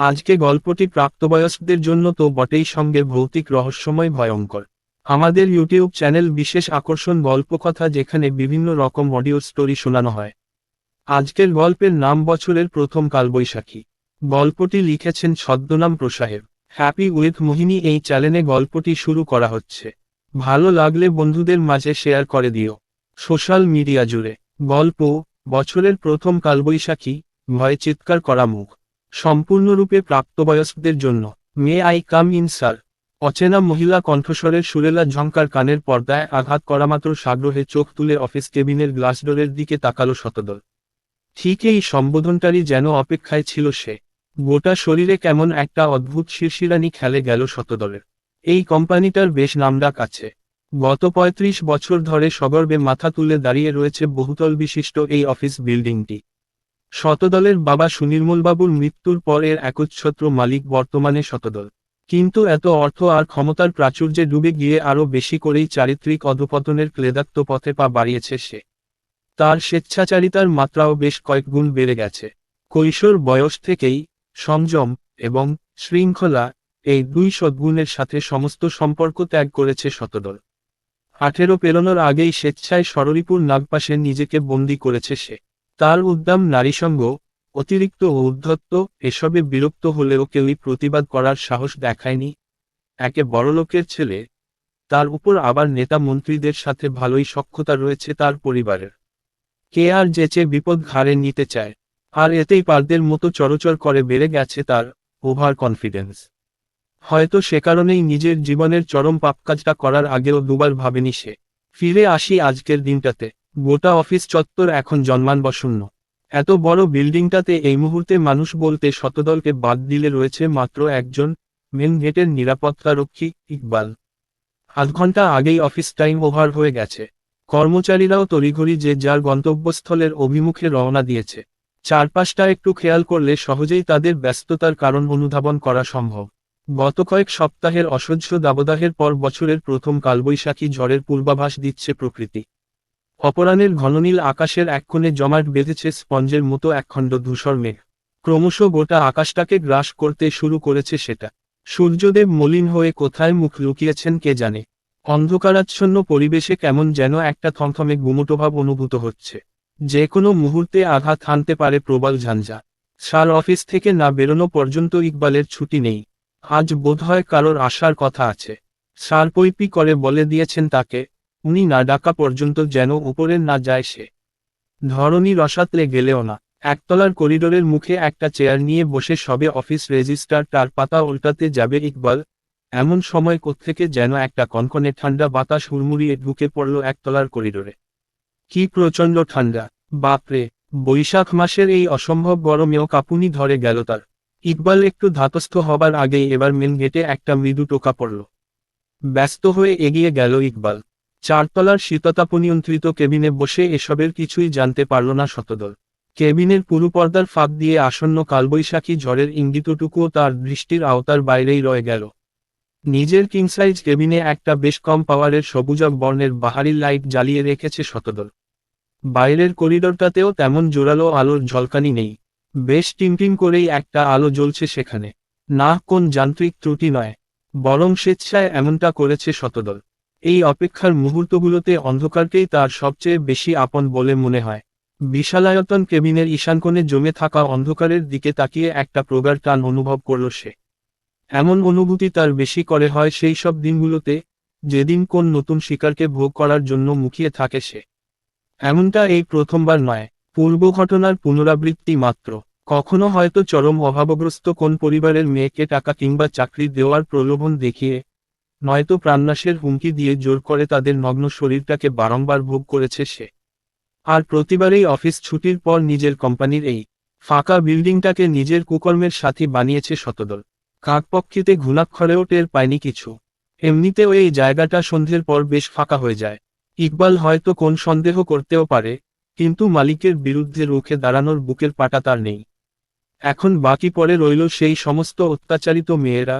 আজকে গল্পটি প্রাপ্তবয়স্কদের জন্য তো বটেই সঙ্গে ভৌতিক রহস্যময় ভয়ঙ্কর। আমাদের ইউটিউব চ্যানেল বিশেষ আকর্ষণ গল্পকথা যেখানে বিভিন্ন রকম অডিও স্টোরি শোনানো হয়। আজকের গল্পের নাম বছরের প্রথম কালবৈশাখী। গল্পটি লিখেছেন ছদ্মনাম প্রসাহেব। হ্যাপি উইথ মোহিনী এই চ্যানেলে গল্পটি শুরু করা হচ্ছে। ভালো লাগলে বন্ধুদের মাঝে শেয়ার করে দিও। সোশ্যাল মিডিয়া জুড়ে। গল্প, বছরের প্রথম কালবৈশাখী, ভয়ে চিৎকার করা মুখ। সম্পূর্ণরূপে প্রাপ্তবয়স্কদের জন্য। May I come in, sir. অচেনা মহিলা কণ্ঠস্বরের সুরেলা ঝঙ্কার কানের পর্দায় আঘাত করা মাত্র সাগ্রহে চোখ তুলে অফিস কেবিনের গ্লাসডোরের দিকে তাকালো শতদল। ঠিক এই সম্বোধনটারই যেন অপেক্ষায় ছিল সে। গোটা শরীরে কেমন একটা অদ্ভুত শিরশিরানি খেলে গেল শতদলের। এই কোম্পানিটার বেশ নামডাক আছে। গত ৩৫ বছর ধরে সগর্বে মাথা তুলে দাঁড়িয়ে রয়েছে বহুতল বিশিষ্ট এই অফিস বিল্ডিংটি। শতদলের বাবা সুনির্মলবাবুর মৃত্যুর পর এর একচ্ছত্র মালিক বর্তমানে শতদল। কিন্তু এত অর্থ আর ক্ষমতার প্রাচুর্যে ডুবে গিয়ে আরও বেশি করেই চারিত্রিক অধপতনের ক্লেদাক্ত পথে পা বাড়িয়েছে সে। তার স্বেচ্ছাচারিতার মাত্রাও বেশ কয়েকগুণ বেড়ে গেছে। কৈশোর বয়স থেকেই সংযম এবং শৃঙ্খলা এই দুই সদ্গুণের সাথে সমস্ত সম্পর্ক ত্যাগ করেছে শতদল। আঠেরো পেরোনোর আগেই স্বেচ্ছায় সররিপুর নাগপাশে নিজেকে বন্দি করেছে সে। তার উদ্দাম নারীসঙ্গ, অতিরিক্ত উদ্ধত্ত, এসবে বিরক্ত হলেও কেউই প্রতিবাদ করার সাহস দেখায়নি। একে বড়লোকের ছেলে, তার উপর আবার নেতা মন্ত্রীদের সাথে ভালোই সক্ষতা রয়েছে তার পরিবারের। কে আর যেচে বিপদ ঘাড়ে নিতে চায়, আর এতেই পারদের মতো চরচর করে বেড়ে গেছে তার ওভার কনফিডেন্স। হয়তো সে কারণেই নিজের জীবনের চরম পাপকাজটা করার আগেও দুবার ভাবেনি সে। ফিরে আসি আজকের দিনটাতে। গোটা অফিস চত্বর এখন জন্মানবশূন্য। এত বড় বিল্ডিংটাতে এই মুহূর্তে মানুষ বলতে শতদলকে বাদ দিলে রয়েছে মাত্র একজন মেন গেটের নিরাপত্তারক্ষী ইকবাল। আধ ঘণ্টা আগেই অফিস টাইম ওভার হয়ে গেছে। কর্মচারীরাও তড়িঘড়ি যে যার গন্তব্যস্থলের অভিমুখে রওনা দিয়েছে। চারপাশটা একটু খেয়াল করলে সহজেই তাদের ব্যস্ততার কারণ অনুধাবন করা সম্ভব। গত কয়েক সপ্তাহের অসহ্য দাবদাহের পর বছরের প্রথম কালবৈশাখী ঝড়ের পূর্বাভাস দিচ্ছে প্রকৃতি। অপরাণের ঘননীল আকাশের এক কোণে জমাট বেঁধেছে স্পঞ্জের মতো একখণ্ড ধূসর মেঘ। ক্রমশ গোটা আকাশটাকে গ্রাস করতে শুরু করেছে সেটা। সূর্যদেব মলিন হয়ে কোথায় মুখ লুকিয়েছেন কে জানে? অন্ধকারাচ্ছন্ন পরিবেশে কেমন যেন একটা থমথমে গুমোটোভাব অনুভূত হচ্ছে। যে কোনো মুহূর্তে আঘাত হানতে পারে প্রবল ঝঞ্ঝা। সার অফিস থেকে না বেরোনো পর্যন্ত ইকবালের ছুটি নেই। আজ বোধহয় কারোর আসার কথা আছে। সার পৈপি করে বলে দিয়েছেন তাকে উনি না ডাকা পর্যন্ত যেন উপরে না যায় সে। ধরনী রসাতলে গেলেও না। একতলার করিডোরের মুখে একটা চেয়ার নিয়ে বসে সবে অফিস রেজিস্টার তার পাতা উল্টাতে যাবে ইকবাল। এমন সময় কোত্থেকে যেন একটা কনকনে ঠান্ডা বাতাস হুড়মুড়িয়ে ঢুকে পড়ল একতলার করিডোরে। কি প্রচণ্ড ঠান্ডা বাপরে বৈশাখ মাসের এই অসম্ভব গরমেও কাপুনি ধরে গেল তার। ইকবাল একটু ধাতস্থ হবার আগেই এবার মেন গেটে একটা মৃদু টোকা পড়ল। ব্যস্ত হয়ে এগিয়ে গেল ইকবাল। চারতলার শীততাপনিয়ন্ত্রিত কেবিনে বসে এসবের কিছুই জানতে পারল না শতদল। কেবিনের পুরু পর্দার ফাঁক দিয়ে আসন্ন কালবৈশাখী ঝড়ের ইঙ্গিতটুকুও তার দৃষ্টির আওতার বাইরেই রয়ে গেল। নিজের কিংসাইজ কেবিনে একটা বেশ কম পাওয়ারের সবুজক বর্ণের বাহারি লাইট জ্বালিয়ে রেখেছে শতদল। বাইরের করিডোরটাতেও তেমন জোরালো আলোর ঝলকানি নেই। বেশ টিমটিম করেই একটা আলো জ্বলছে সেখানে। না কোন যান্ত্রিক ত্রুটি নয়। বরং স্বেচ্ছায় এমনটা করেছে শতদল। এই অপেক্ষার মুহূর্তগুলোতে অন্ধকারকেই তার সবচেয়ে বেশি আপন বলে মনে হয়। বিশালায়তন কেবিনের ঈশানকোণে জমে থাকা অন্ধকারের দিকে তাকিয়ে একটা প্রগাঢ় টান অনুভব করল সে। এমন অনুভূতি তার বেশি করে হয় সেই সব দিনগুলোতে, যেদিন কোন নতুন শিকারকে ভোগ করার জন্য মুখিয়ে থাকে সে। এমনটা এই প্রথমবার নয়, পূর্ব ঘটনার পুনরাবৃত্তি মাত্র। কখনো হয়তো চরম অভাবগ্রস্ত কোন পরিবারের মেয়েকে টাকা কিংবা চাকরি দেওয়ার প্রলোভন দেখিয়ে নয়তো প্রাণনাশের হুমকি দিয়ে জোর করে তাদের নগ্ন শরীরটাকে বারংবার ভোগ করেছে সে। আর প্রতিবারেই অফিস ছুটির পর নিজের কোম্পানির এই ফাঁকা বিল্ডিংটাকে নিজের কুকর্মের সাথী বানিয়েছে শতদল। কাকপক্ষিতে ঘুণাক্ষরেও টের পায়নি কিছু। এমনিতেও এই জায়গাটা সন্ধ্যের পর বেশ ফাঁকা হয়ে যায়। ইকবাল হয়তো কোন সন্দেহ করতেও পারে, কিন্তু মালিকের বিরুদ্ধে রুখে দাঁড়ানোর বুকের পাটা তার নেই। এখন বাকি পড়ে রইল সেই সমস্ত অত্যাচারিত মেয়েরা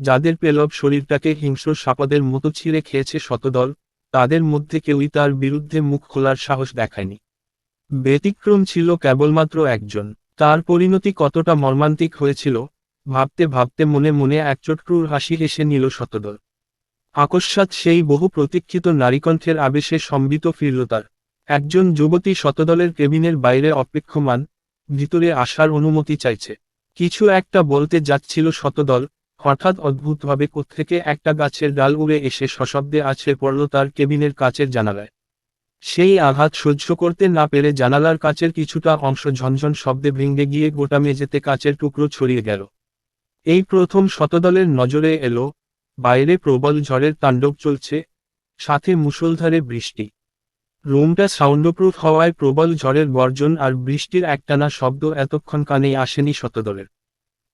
যাদের পেলব শরীরটাকে হিংস্র সাপদের মতো ছিঁড়ে খেয়েছে শতদল, তাদের মধ্যে কেউই তার বিরুদ্ধে মুখ খোলার সাহস দেখায়নি। ব্যতিক্রম ছিল কেবলমাত্র একজন। তার পরিণতি কতটা মর্মান্তিক হয়েছিল, ভাবতে ভাবতে মনে মনে এক চটক্রুর হাসি হেসে নিল শতদল। আকস্মাৎ সেই বহু প্রতীক্ষিত নারীকণ্ঠের আবেশে সম্বিত ফিরল তার। একজন যুবতী শতদলের কেবিনের বাইরে অপেক্ষমান, ভিতরে আসার অনুমতি চাইছে। কিছু একটা বলতে যাচ্ছিল শতদল হঠাৎ অদ্ভুতভাবে কোত্থেকে একটা গাছের ডাল উড়ে এসে সশব্দে আছড়ে পড়ল তার কেবিনের কাচের জানালায়। সেই আঘাত সহ্য করতে না পেরে জানালার কাচের কিছুটা অংশ ঝনঝন শব্দে ভেঙে গিয়ে গোটা মেঝেতে কাচের টুকরো ছড়িয়ে গেল। এই প্রথম শতদলের নজরে এলো, বাইরে প্রবল ঝড়ের তাণ্ডব চলছে, সাথে মুষলধারে বৃষ্টি। রুমটা সাউন্ডপ্রুফ হওয়ায় প্রবল ঝড়ের বর্জন আর বৃষ্টির একটানা শব্দ এতক্ষণ কানেই আসেনি শতদলের।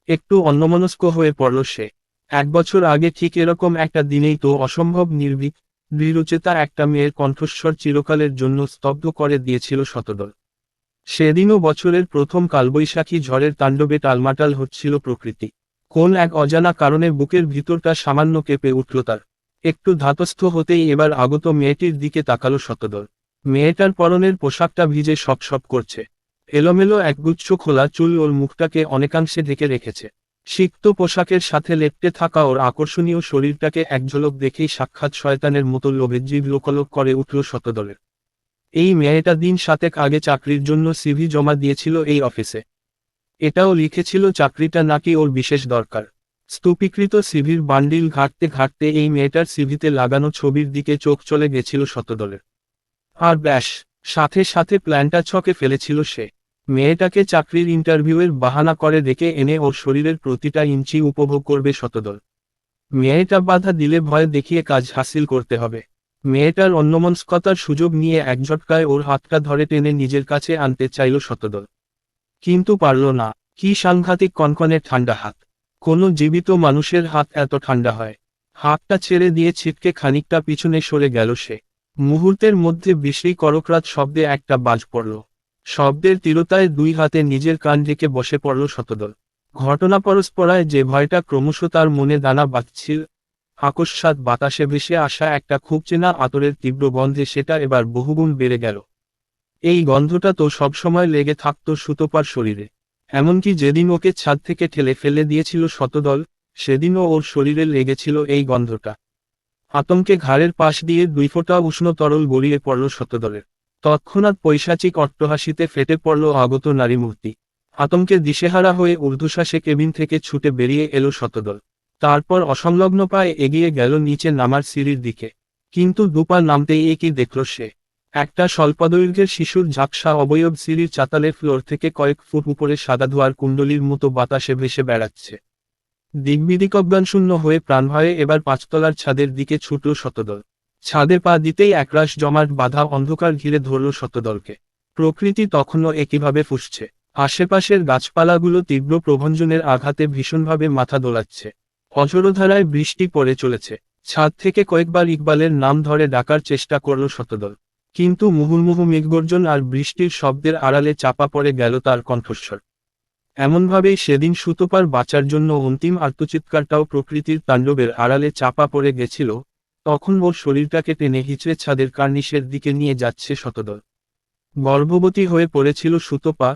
একটু অন্যমনস্ক হয়ে পড়ল সে। এক বছর আগে ঠিক এরকম একটা দিনেই তো অসম্ভব নির্ভীক দৃঢ়চেতা একটা মেয়ের কণ্ঠস্বর চিরকালের জন্য স্তব্ধ করে দিয়েছিল শতদল। সেদিনও বছরের প্রথম কালবৈশাখী ঝড়ের তাণ্ডবে টালমাটাল হচ্ছিল প্রকৃতি। কোন এক অজানা কারণে বুকের ভিতরটা সামান্য কেঁপে উঠল তার। একটু ধাতস্থ হতেই এবার আগত মেয়েটির দিকে তাকালো শতদল। মেয়েটার পরনের পোশাকটা ভিজে সপ করছে। এলোমেলো একগুচ্ছ খোলা চুল ওর মুখটাকে অনেকাংশে ঢেকে রেখেছে। সিক্ত পোশাকের সাথে লেপটে থাকা ওর আকর্ষণীয় শরীরটাকে একঝলক দেখেই সাক্ষাৎ শয়তানের মতো লোভের জীব লোকলোক করে উঠল শতদলের। এই মেয়েটা দিন সাতেক আগে চাকরির জন্য সিভি জমা দিয়েছিল এই অফিসে। এটাও লিখেছিল চাকরিটা নাকি ওর বিশেষ দরকার। স্তূপীকৃত সিভির বান্ডিল ঘাটতে ঘাটতে এই মেয়েটার সিভিতে লাগানো ছবির দিকে চোখ চলে গেছিল শতদলের। আর ব্যাস, সাথে সাথে প্ল্যানটা ছকে ফেলেছিল সে। মেয়েটাকে চাকরির ইন্টারভিউয়ের বাহানা করে ডেকে এনে ওর শরীরের প্রতিটা ইঞ্চি উপভোগ করবে শতদল। মেয়েটা বাধা দিলে ভয় দেখিয়ে কাজ হাসিল করতে হবে। মেয়েটার অন্যমনস্কতার সুযোগ নিয়ে একঝটকায় ওর হাতটা ধরে টেনে নিজের কাছে আনতে চাইল শতদল। কিন্তু পারল না। কি সাংঘাতিক কনকনে ঠান্ডা হাত। কোনো জীবিত মানুষের হাত এত ঠান্ডা হয়। হাতটা ছেড়ে দিয়ে ছিটকে খানিকটা পিছনে সরে গেল সে। মুহূর্তের মধ্যে বিশ্রী করকরাত শব্দে একটা বাজ পড়ল। শব্দের তীরতায় দুই হাতে নিজের কান ঢেকে বসে পড়ল শতদল। ঘটনা পরস্পরায় যে ভয়টা ক্রমশ তার মনে দানা বাঁধছিল, আকস্মাৎ বাতাসে ভেসে আসা একটা খুব চেনা আতরের তীব্র গন্ধে সেটা এবার বহুগুণ বেড়ে গেল। এই গন্ধটা তো সবসময় লেগে থাকত সুতোপার শরীরে। এমনকি যেদিন ওকে ছাদ থেকে ঠেলে ফেলে দিয়েছিল শতদল, সেদিনও ওর শরীরে লেগেছিল এই গন্ধটা। আতঙ্কে ঘাড়ের পাশ দিয়ে দুই ফোঁটা উষ্ণ তরল গড়িয়ে পড়ল শতদলের। তৎক্ষণাৎ পৈশাচিক অট্টহাসিতে ফেটে পড়ল আগত নারী মূর্তি আতঙ্কে দিশেহারা হয়ে ঊর্ধ্বশ্বাসে কেবিন থেকে ছুটে বেরিয়ে এলো শতদল। তারপর অসংলগ্ন পায়ে এগিয়ে গেল নিচে নামার সিঁড়ির দিকে। কিন্তু দুপা নামতেই এ কি দেখল সে? একটা স্বল্পদৈর্ঘ্যের শিশুর ঝাপসা অবয়ব সিঁড়ির চাতালে ফ্লোর থেকে কয়েক ফুট উপরে সাদা ধোয়ার কুণ্ডলির মতো বাতাসে ভেসে বেড়াচ্ছে। দিগ্বিদিকজ্ঞানশূন্য হয়ে প্রাণভয়ে এবার পাঁচতলার ছাদের দিকে ছুটল শতদল। ছাদে পা দিতেই একরাশ জমাট বাধা অন্ধকার ঘিরে ধরল শতদলকে প্রকৃতি তখনও একইভাবে ফুসছে। আশেপাশের গাছপালাগুলো তীব্র প্রভঞ্জনের আঘাতে ভীষণভাবে মাথা দোলাচ্ছে। অজরধারায় বৃষ্টি পড়ে চলেছে। ছাদ থেকে কয়েকবার ইকবালের নাম ধরে ডাকার চেষ্টা করল শতদল কিন্তু মুহুর্মুহু মেঘগর্জন আর বৃষ্টির শব্দের আড়ালে চাপা পড়ে গেল তার কণ্ঠস্বর। এমনভাবেই সেদিন সুতোপার বাঁচার জন্য অন্তিম আত্মচিৎকারটাও প্রকৃতির তাণ্ডবের আড়ালে চাপা পড়ে গেছিল তখন ওর শরীরটাকে টেনে হিচড়ে ছাদের কার্নিশের দিকে নিয়ে যাচ্ছে শতদল গর্ভবতী হয়ে পড়েছিল সুতোপা,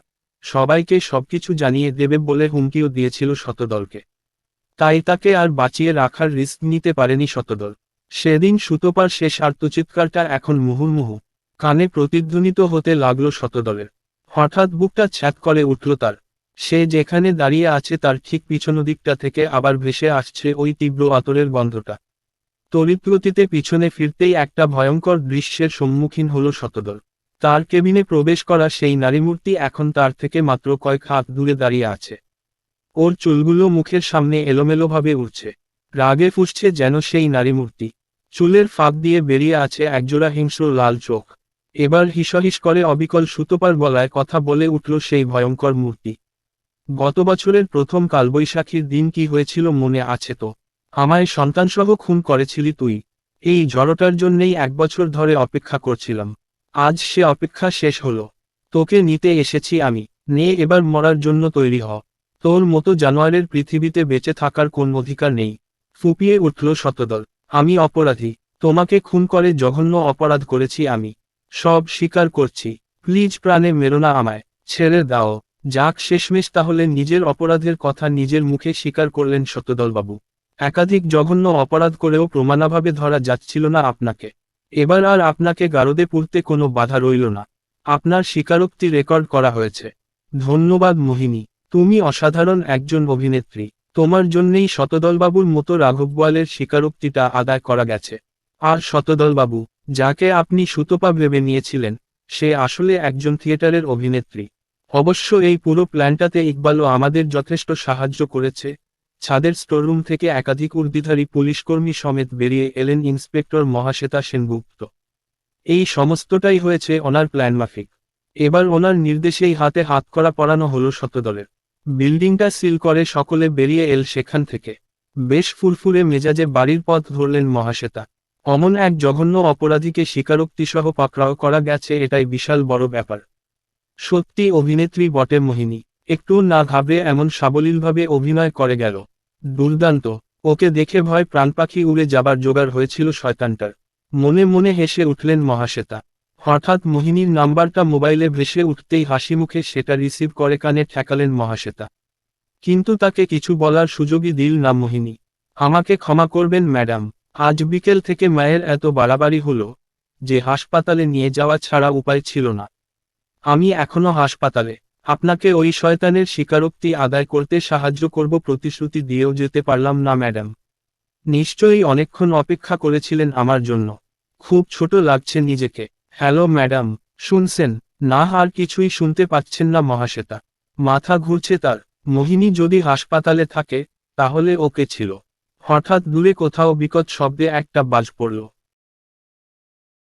সবাইকে সবকিছু জানিয়ে দেবে বলে হুমকিও দিয়েছিল শতদলকে তাই তাকে আর বাঁচিয়ে রাখার রিস্ক নিতে পারেনি শতদল সেদিন সুতোপার শেষ আর্তচিৎকারটা এখন মুহুর্মুহু, কানে প্রতিধ্বনিত হতে লাগল শতদলের হঠাৎ বুকটা ছ্যাত করে উঠল তার। সে যেখানে দাঁড়িয়ে আছে তার ঠিক পিছন দিকটা থেকে আবার ভেসে আসছে ওই তীব্র আতরের গন্ধটা। তড়িৎগতিতে পিছনে ফিরতেই একটা ভয়ঙ্কর দৃশ্যের সম্মুখীন হল শতদল। তার কেবিনে প্রবেশ করা সেই নারীমূর্তি এখন তার থেকে মাত্র কয়েক হাত দূরে দাঁড়িয়ে আছে। ওর চুলগুলো মুখের সামনে এলোমেলোভাবে উঠছে রাগে ফুসছে যেন সেই নারীমূর্তি। চুলের ফাঁক দিয়ে বেরিয়ে আছে একজোড়া হিংস্র লাল চোখ। এবার হিসহিস করে অবিকল সুতোপার গলায় কথা বলে উঠল সেই ভয়ঙ্কর মূর্তি। গত বছরের প্রথম কালবৈশাখীর দিন কি হয়েছিল মনে আছে তো? আমায় সন্তানসহ খুন করেছিলি তুই। এই জড়টার জন্যেই এক বছর ধরে অপেক্ষা করছিলাম। আজ সে অপেক্ষা শেষ হলো। তোকে নিতে এসেছি আমি। নে এবার মরার জন্য তৈরি হ। তোর মতো জানোয়ারের পৃথিবীতে বেঁচে থাকার কোন অধিকার নেই। ফুপিয়ে উঠল শতদল। আমি অপরাধী। তোমাকে খুন করে জঘন্য অপরাধ করেছি আমি। সব স্বীকার করছি। প্লিজ প্রাণে মেরো না আমায়। ছেড়ে দাও। যাক শেষমেশ তাহলে নিজের অপরাধের কথা নিজের মুখে স্বীকার করলেন শতদলবাবু। একাধিক জঘন্য অপরাধ করেও প্রমাণাভাবে ধরা যাচ্ছিল না আপনাকে। এবার আর আপনাকে গারদে পুরতে কোনো বাধা রইল না। আপনার স্বীকারোক্তি রেকর্ড করা হয়েছে। ধন্যবাদ মোহিনী, তুমি অসাধারণ একজন অভিনেত্রী। তোমার জন্যেই শতদলবাবুর মতো রাঘব বোয়ালের স্বীকারোক্তিটা আদায় করা গেছে। আর শতদলবাবু, যাকে আপনি সুতপা ভেবে নিয়েছিলেন, সে আসলে একজন থিয়েটারের অভিনেত্রী। অবশ্য এই পুরো প্ল্যানটাতে ইকবালও আমাদের যথেষ্ট সাহায্য করেছে ছাদের স্টোররুম থেকে একাধিক উর্দিধারী পুলিশকর্মী সমেত বেরিয়ে এলেন ইন্সপেক্টর মহাশ্বেতা সেনগুপ্ত। এই সমস্তটাই হয়েছে ওনার প্ল্যান মাফিক। এবার ওনার নির্দেশেই হাতে হাত করা পড়ানো হলো শতদলের বিল্ডিংটা সিল করে সকলে বেরিয়ে এল সেখান থেকে। বেশ ফুরফুরে মেজাজে বাড়ির পথ ধরলেন মহাশ্বেতা। অমন এক জঘন্য অপরাধীকে স্বীকারোক্তিসহ পাকড়াও করা গেছে এটাই বিশাল বড় ব্যাপার। সত্যি অভিনেত্রী বটে মোহিনী। একটু না ঘাবড়ে এমন সাবলীলভাবে অভিনয় করে গেল। দুর্দান্ত। ওকে দেখে ভয় প্রাণপাখি উড়ে যাবার জোগাড় হয়েছিল শয়তানটার। মনে মনে হেসে উঠলেন মহাশ্বেতা। হঠাৎ মোহিনীর নাম্বারটা মোবাইলে ভেসে উঠতেই হাসি মুখে সেটা রিসিভ করে কানে ঠেকালেন মহাশ্বেতা। কিন্তু তাকে কিছু বলার সুযোগই দিল না মোহিনী। আমাকে ক্ষমা করবেন, ম্যাডাম। আজ বিকেল থেকে মায়ের এত বাড়াবাড়ি হলো যে হাসপাতালে নিয়ে যাওয়া ছাড়া উপায় ছিল না। আমি এখনও হাসপাতালে। আপনাকে ওই শয়তানের স্বীকারোক্তি আদায় করতে সাহায্য করব প্রতিশ্রুতি দিয়েও যেতে পারলাম না, ম্যাডাম। নিশ্চয়ই অনেকক্ষণ অপেক্ষা করেছিলেন আমার জন্য। খুব ছোট লাগছে নিজেকে। হ্যালো, ম্যাডাম, শুনছেন? না, আর কিছুই শুনতে পাচ্ছেন না, মহাশ্বেতা। মাথা ঘুরছে তার। মোহিনী যদি হাসপাতালে থাকে, তাহলে ওকে ছিল। হঠাৎ দূরে কোথাও বিকট শব্দে একটা বাজ পড়ল।